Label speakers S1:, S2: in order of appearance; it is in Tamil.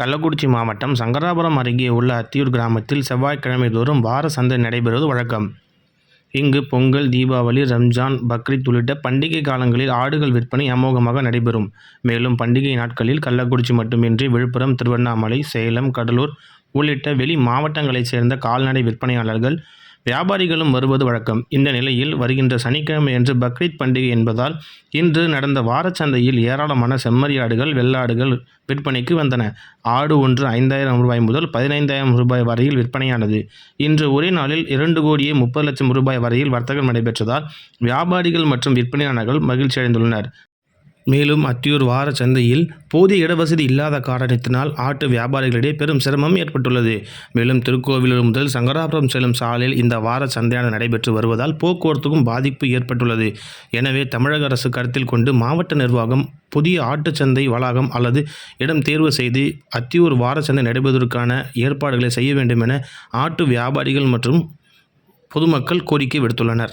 S1: கள்ளக்குறிச்சி மாவட்டம் சங்கராபுரம் அருகே உள்ள அத்தியூர் கிராமத்தில் செவ்வாய்க்கிழமை தோறும் வார சந்தை நடைபெறுவது வழக்கம். இங்கு பொங்கல் தீபாவளி ரம்ஜான் பக்ரீத் உள்ளிட்ட பண்டிகை காலங்களில் ஆடுகள் விற்பனை அமோகமாக நடைபெறும். மேலும் பண்டிகை நாட்களில் கள்ளக்குறிச்சி மட்டுமின்றி விழுப்புரம் திருவண்ணாமலை சேலம் கடலூர் உள்ளிட்ட வெளி மாவட்டங்களைச் சேர்ந்த கால்நடை விற்பனையாளர்கள் வியாபாரிகளும் வருவது வழக்கம். இந்த நிலையில் வருகின்ற சனிக்கிழமையன்று பக்ரீத் பண்டிகை என்பதால் இன்று நடந்த வாரச்சந்தையில் ஏராளமான செம்மறியாடுகள் வெள்ளாடுகள் விற்பனைக்கு வந்தன. ஆடு ஒன்று ஐந்தாயிரம் ரூபாய் முதல் பதினைந்தாயிரம் ரூபாய் வரையில் விற்பனையானது. இன்று ஒரே நாளில் இரண்டு கோடியே முப்பது லட்சம் ரூபாய் வரையில் வர்த்தகம் நடைபெற்றதால் வியாபாரிகள் மற்றும் விற்பனையாளர்கள் மகிழ்ச்சி அடைந்துள்ளனர் மேலும் அத்தியூர் வார சந்தையில் போதிய இடவசதி இல்லாத காரணத்தினால் ஆட்டு வியாபாரிகளிடையே பெரும் சிரமம் ஏற்பட்டுள்ளது. மேலும் திருக்கோவிலூர் முதல் சங்கராபுரம் செல்லும் சாலையில் இந்த வார சந்தையானது நடைபெற்று வருவதால் போக்குவரத்துக்கும் பாதிப்பு ஏற்பட்டுள்ளது. எனவே தமிழக அரசு கருத்தில் கொண்டு மாவட்ட நிர்வாகம் புதிய ஆட்டுச்சந்தை வளாகம் அல்லது இடம் தேர்வு செய்து அத்தியூர் வார சந்தை நடைபெறுவதற்கான ஏற்பாடுகளை செய்ய வேண்டும் என ஆட்டு வியாபாரிகள் மற்றும் பொதுமக்கள் கோரிக்கை விடுத்துள்ளனர்.